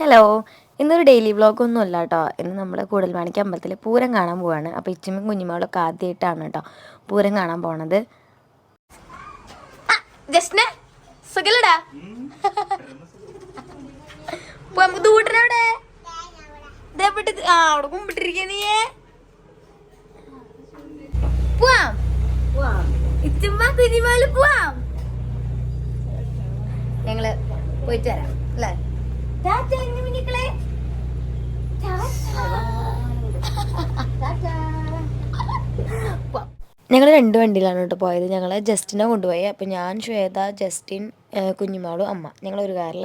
Hello ഇന്നൊരു daily vlog ഒന്നും അല്ല കേട്ടോ ഇന്ന് നമ്മൾ കൂടൽമാണിക്ക് അമ്പലത്തിൽ പൂരം കാണാൻ പോവാണ്. അപ്പോൾ ഇച്ചമ്മയും കുഞ്ഞുമകളൊക്കെ ആദ്യമായിട്ടാണ് കേട്ടോ പൂരം കാണാൻ പോണത്. ആ അവിടെ. ഞങ്ങൾ പോയിട്ട് വരാം അല്ലേ? ഞങ്ങൾ രണ്ട് വണ്ടിയിലാണ് കേട്ടോ പോയത്. ഞങ്ങൾ ജസ്റ്റിനെ കൊണ്ടുപോയി. അപ്പം ഞാൻ ശ്വേത ജസ്റ്റിൻ കുഞ്ഞുമാളും അമ്മ. ഞങ്ങളൊരു ഒരു കാറിൽ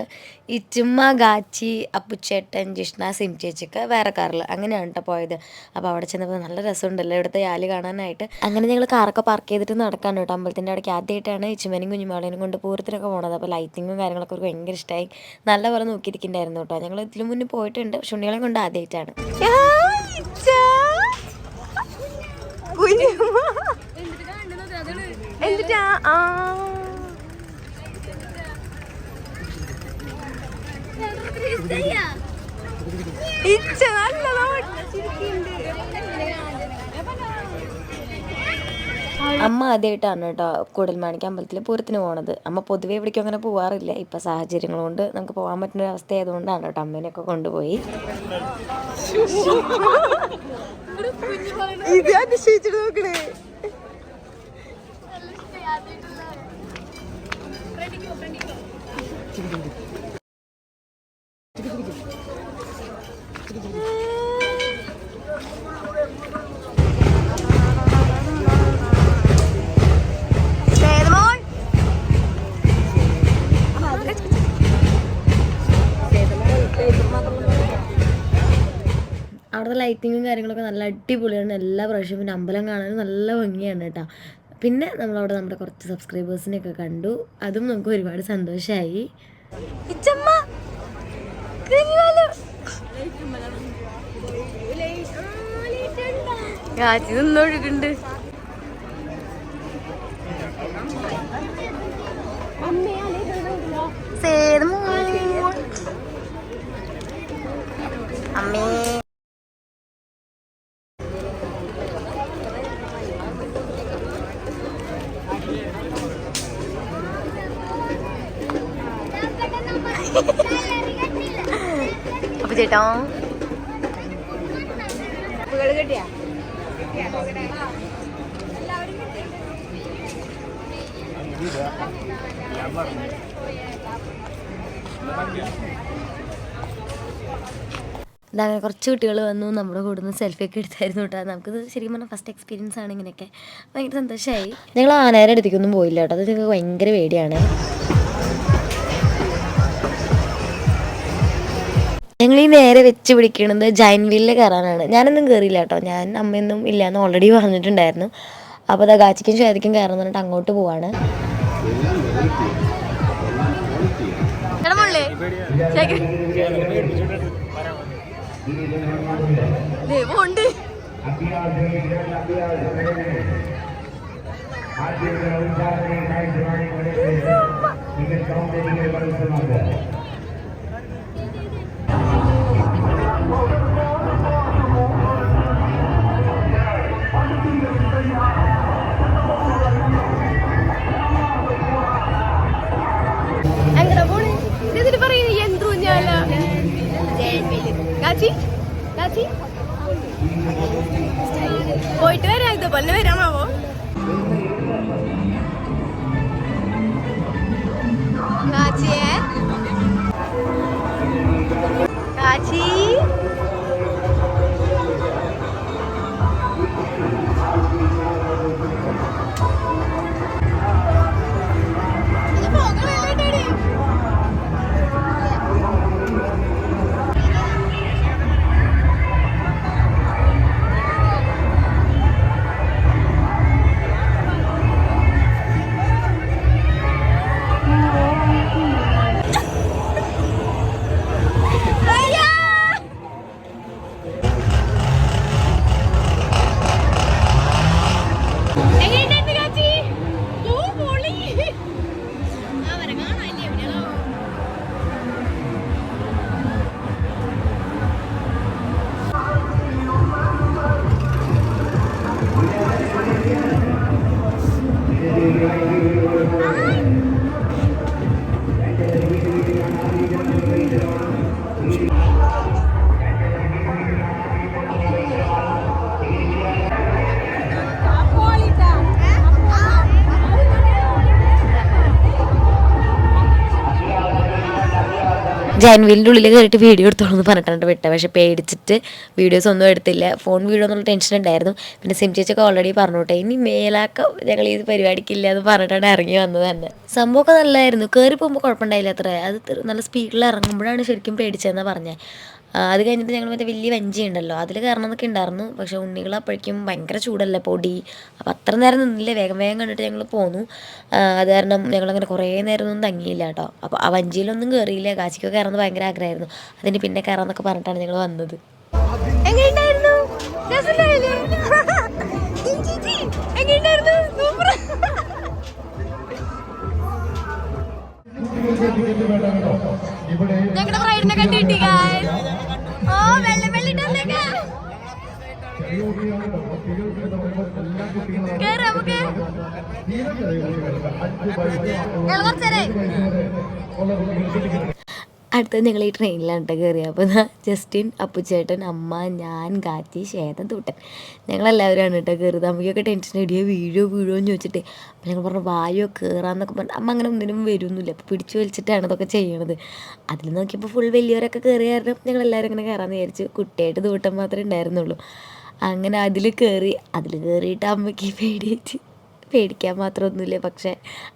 ഇച്ചുമ്മ ഗാച്ചി അപ്പുച്ചേട്ടൻ ജിഷ്ണ സിം ചേച്ചിക്ക് വേറെ കാറിൽ അങ്ങനെയാണ് കേട്ടോ പോയത്. അപ്പോൾ അവിടെ ചെന്നപ്പോൾ നല്ല രസമുണ്ടല്ലോ ഇവിടുത്തെ യാലി കാണാനായിട്ട്. അങ്ങനെ ഞങ്ങൾ കാറൊക്കെ പാർക്ക് ചെയ്തിട്ട് നടക്കാൻ കേട്ടോ അമ്പലത്തിന്റെ അവിടേക്ക് ആദ്യമായിട്ടാണ് ഇച്ചുമ്മനും കുഞ്ഞുമോളേനും കൊണ്ട് പൂരത്തിനൊക്കെ പോണത്. അപ്പോൾ ലൈറ്റിങ്ങും കാര്യങ്ങളൊക്കെ അവർക്ക് ഭയങ്കര ഇഷ്ടമായി നല്ലപോലെ നോക്കിയിരിക്കുന്നുണ്ടായിരുന്നു കേട്ടോ ഞങ്ങൾ ഇതിലും മുന്നേ പോയിട്ടുണ്ട്. പക്ഷെ ഉണ്ണികളെ കൊണ്ട് ആദ്യമായിട്ടാണ് എന്നിട്ടാ ആ. ഇച്ച അമ്മ ആദ്യമായിട്ടാണ് കേട്ടോ കൂടൽമാണിക്ക് അമ്പലത്തിൽ പൂരത്തിന് പോണത്. അമ്മ പൊതുവേ ഇവിടേക്കും അങ്ങനെ പോവാറില്ല. ഇപ്പം സാഹചര്യങ്ങൾ കൊണ്ട് നമുക്ക് പോകാൻ പറ്റുന്ന ഒരു അവസ്ഥ ആയതുകൊണ്ടാണ് കേട്ടോ അമ്മേനെയൊക്കെ കൊണ്ടുപോയി. ഇത് അതിശയിച്ചിട്ട് നോക്കണേ. അവിടുത്തെ ലൈറ്റിങ്ങും കാര്യങ്ങളൊക്കെ നല്ല അടിപൊളിയാണ്. എല്ലാ പ്രാവശ്യവും പിന്നെ അമ്പലം കാണാനും നല്ല ഭംഗിയാണ് കേട്ടോ. പിന്നെ നമ്മളവിടെ നമ്മുടെ കുറച്ച് സബ്സ്ക്രൈബേഴ്സിനെയൊക്കെ കണ്ടു. അതും നമുക്ക് ഒരുപാട് സന്തോഷമായി. കാച്ചി അമ്മേ. അപ്പൊ അങ്ങനെ കുറച്ച് കുട്ടികൾ വന്നു നമ്മുടെ കൂടെ നിന്ന് സെൽഫിയൊക്കെ എടുത്തായിരുന്നു കേട്ടോ. നമുക്കിത് ശരിക്കും പറഞ്ഞാൽ ഫസ്റ്റ് എക്സ്പീരിയൻസ് ആണ് ഇങ്ങനെയൊക്കെ. ഭയങ്കര സന്തോഷമായി ഞങ്ങൾ ആനേരെ അടുത്തേക്കൊന്നും പോയില്ല കേട്ടോ. അത് ഞങ്ങൾക്ക് ഭയങ്കര പേടിയാണ്. ഞങ്ങൾ ഈ നേരെ വെച്ച് പിടിക്കുന്നത് ജൈൻ വീലിൽ കയറാനാണ്. ഞാനൊന്നും കയറിയില്ല കേട്ടോ. ഞാൻ അമ്മയൊന്നും ഇല്ലയെന്ന് ഓൾറെഡി പറഞ്ഞിട്ടുണ്ടായിരുന്നു. അപ്പോൾ അതാ ഗാച്ചിക്കും ശ്വേതയ്ക്കും കയറുന്ന പറഞ്ഞിട്ട് അങ്ങോട്ട് പോവാണ്. ദൈവമുണ്ട് പോയിട്ട് വരാം ഇതുപോലെ വരാമാവോ ജാൻവീലിന്റെ ഉള്ളിൽ കയറിയിട്ട് വീഡിയോ എടുത്തോളൂ എന്ന് പറഞ്ഞിട്ടാണ് വിട്ടത്. പക്ഷേ പേടിച്ചിട്ട് വീഡിയോസ് ഒന്നും എടുത്തില്ല. ഫോൺ വീഡിയോ എന്നുള്ള ടെൻഷൻ ഉണ്ടായിരുന്നു. പിന്നെ സിം ചേച്ചൊക്കെ ഓൾറെഡി പറഞ്ഞോട്ടെ ഇനി മേലാക്ക ഞങ്ങൾ ഈ പരിപാടിക്കില്ല എന്ന് പറഞ്ഞിട്ടാണ് ഇറങ്ങി വന്നത് തന്നെ. സംഭവമൊക്കെ നല്ലതായിരുന്നു കയറി പോകുമ്പോൾ കുഴപ്പമുണ്ടായില്ല അത്ര. അത് നല്ല സ്പീഡിൽ ഇറങ്ങുമ്പോഴാണ് ശരിക്കും പേടിച്ചതെന്നാണ് പറഞ്ഞത് അത് കഴിഞ്ഞിട്ട് ഞങ്ങൾ മറ്റേ വലിയ വഞ്ചി ഉണ്ടല്ലോ അതിൽ കയറണം എന്നൊക്കെ ഉണ്ടായിരുന്നു. പക്ഷേ ഉണ്ണികൾ അപ്പോഴേക്കും ഭയങ്കര ചൂടല്ലേ പൊടി. അപ്പം അത്ര നേരം നിന്നില്ല വേഗം വേഗം കണ്ടിട്ട് ഞങ്ങൾ പോന്നു. അത് കാരണം ഞങ്ങളങ്ങനെ കുറേ നേരം ഒന്നും തങ്ങിയില്ല കേട്ടോ. അപ്പോൾ ആ വഞ്ചിയിലൊന്നും കയറിയില്ല കാശിക്കൊക്കെ കയറുന്നത് ഭയങ്കര ആഗ്രഹമായിരുന്നു. അതിന് പിന്നെ കയറാമെന്നൊക്കെ പറഞ്ഞിട്ടാണ് ഞങ്ങൾ വന്നത്. അടുത്തത് ഞങ്ങൾ ഈ ട്രെയിനിലാണ് കയറിയത് അപ്പോൾ ജസ്റ്റിൻ അപ്പുച്ചേട്ടൻ അമ്മ ഞാൻ കാറ്റി ശേതൻ തൂട്ടൻ. ഞങ്ങളെല്ലാവരുമാണ് കേട്ടോ കയറിയത് അമ്മയ്ക്കൊക്കെ ടെൻഷൻ ഇടിയോ വീഴോ വീഴോ എന്ന് ചോദിച്ചിട്ട്. അപ്പോൾ ഞങ്ങൾ പറഞ്ഞു വായോ കയറാന്നൊക്കെ പറഞ്ഞു. അമ്മ അങ്ങനെ ഒന്നിനും വരുമൊന്നുമില്ല അപ്പോൾ പിടിച്ചു വലിച്ചിട്ടാണ് ഇതൊക്കെ ചെയ്യണത്. അതിൽ നോക്കിയപ്പോൾ ഫുൾ വലിയവരൊക്കെ കയറിയായിരുന്നു ഞങ്ങളെല്ലാവരും അങ്ങനെ കയറാമെന്ന് വിചാരിച്ച്. കുട്ടിയായിട്ട് തൂട്ടം മാത്രമേ ഉണ്ടായിരുന്നുള്ളൂ. അങ്ങനെ അതിൽ കയറി അതിൽ കയറിയിട്ട് അമ്മയ്ക്ക് പേടിച്ച് പേടിക്കാൻ മാത്രമൊന്നുമില്ല പക്ഷേ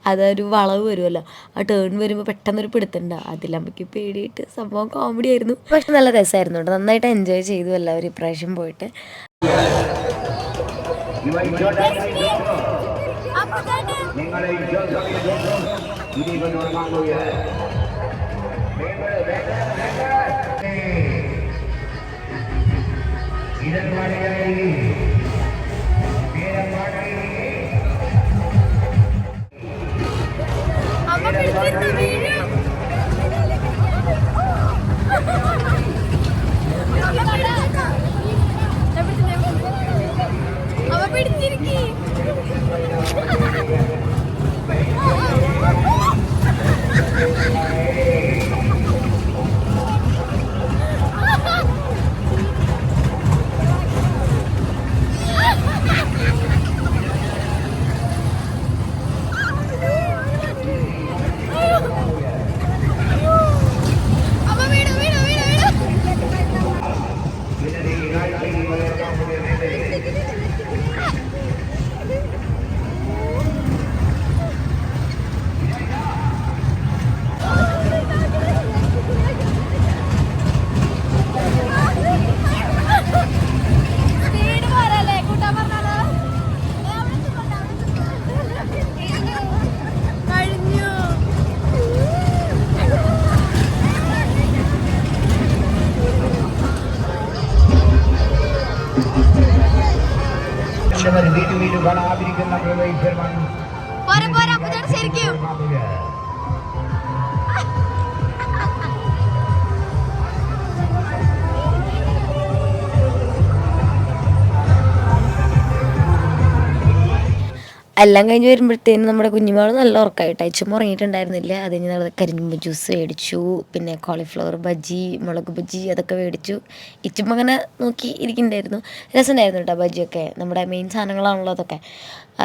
അതൊരു വളവ് വരുമല്ലോ ആ ടേൺ വരുമ്പോൾ പെട്ടെന്നൊരു പിടുത്തുണ്ട് അതിലമ്മയ്ക്ക് പേടിയിട്ട് സംഭവം കോമഡി ആയിരുന്നു പക്ഷെ നല്ല രസമായിരുന്നു കേട്ടോ നന്നായിട്ട് എൻജോയ് ചെയ്തു എല്ലാവരും ഇപ്രാവശ്യം പോയിട്ട് നിങ്ങളെ ഇനിവൻ ഉറങ്ങാൻ இதன் மழையை അമ്മ വീട്ടു വീട്ടു കാണാതിരിക്കുന്ന പ്രവേശനം ശരിക്കും. എല്ലാം കഴിഞ്ഞ് വരുമ്പോഴത്തേനും നമ്മുടെ കുഞ്ഞുമാൾ നല്ല ഉറക്കമായിട്ട് അയച്ചുമ്പോൾ ഉറങ്ങിയിട്ടുണ്ടായിരുന്നില്ല. അത് കഴിഞ്ഞ് നമ്മൾ കരിമ്പ് ജ്യൂസ് മേടിച്ചു. പിന്നെ കോളിഫ്ലവർ ബജി മുളക് ബജി അതൊക്കെ മേടിച്ചു. ഇച്ചുമ്പോൾ അങ്ങനെ നോക്കി ഇരിക്കുന്നുണ്ടായിരുന്നു. രസമുണ്ടായിരുന്നു കേട്ടോ ബജിയൊക്കെ നമ്മുടെ മെയിൻ സാധനങ്ങളാണല്ലോ അതൊക്കെ.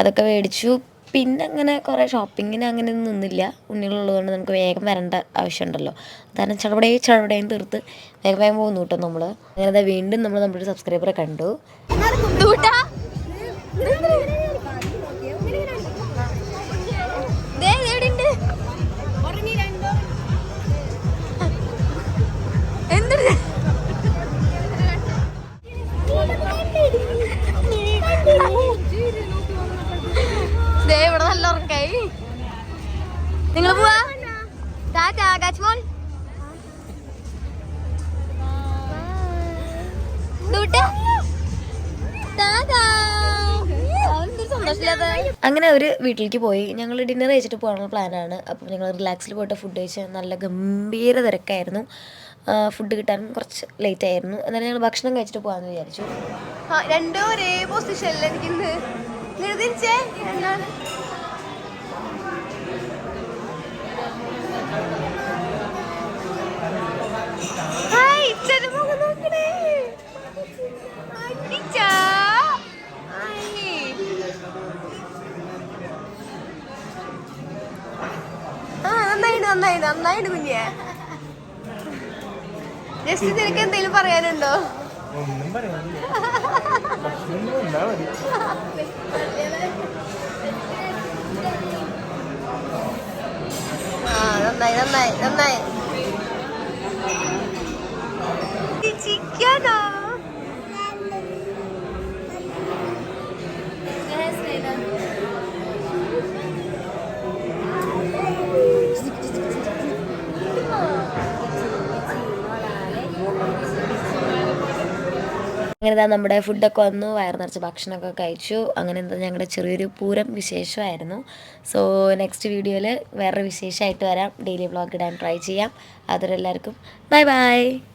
അതൊക്കെ മേടിച്ചു. പിന്നെ അങ്ങനെ കുറേ ഷോപ്പിങ്ങിന് അങ്ങനെ ഒന്നും നിന്നില്ല. ഉണ്ണികളുള്ളതുകൊണ്ട് നമുക്ക് വേഗം വരേണ്ട ആവശ്യമുണ്ടല്ലോ. കാരണം ചടപടേ ചടപടേയും തീർത്ത് വേഗം വേഗം പോകുന്നു കേട്ടോ നമ്മൾ അങ്ങനെ വീണ്ടും നമ്മൾ നമ്മുടെ സബ്സ്ക്രൈബറെ കണ്ടു. ദേ കൈ നിങ്ങൾ പോവാ? ടാറ്റ ആകാശ് മോൾ അങ്ങനെ അവർ വീട്ടിലേക്ക് പോയി. ഞങ്ങൾ ഡിന്നർ കഴിച്ചിട്ട് പോകാനുള്ള പ്ലാനാണ് അപ്പം ഞങ്ങൾ റിലാക്സിൽ പോയിട്ട് ഫുഡ് കഴിച്ച് നല്ല ഗംഭീര തിരക്കായിരുന്നു. ഫുഡ് കിട്ടാൻ കുറച്ച് ലേറ്റ് ആയിരുന്നു. എന്നാലും ഞങ്ങൾ ഭക്ഷണം കഴിച്ചിട്ട് പോകാമെന്ന് വിചാരിച്ചു. രണ്ടും ഒരേ പൊസിഷനിൽ ഇച്ചന്റെ മുഖം നോക്കണേ. അടിച്ചാ. നന്നായിട്ട് നന്നായിട്ട് നന്നായിട്ട് കുഞ്ഞേ ജസ്റ്റ് നിനക്ക് എന്തെങ്കിലും പറയാനുണ്ടോ ഒന്നും പറയാനില്ല നന്നായി നന്നായി നന്നായി ചിക്കനോ? അങ്ങനെ ഇതാ നമ്മുടെ ഫുഡൊക്കെ വന്നു. വയർ നിറച്ച് ഭക്ഷണമൊക്കെ കഴിച്ചു. അങ്ങനെ എന്താ ഞങ്ങളുടെ ചെറിയൊരു പൂരം വിശേഷമായിരുന്നു. സോ നെക്സ്റ്റ് വീഡിയോയിൽ വേറൊരു വിശേഷമായിട്ട് വരാം. ഡെയിലി വ്ളോഗ് ഇടാൻ ട്രൈ ചെയ്യാം. അതൊരു എല്ലാവർക്കും ബൈ ബൈ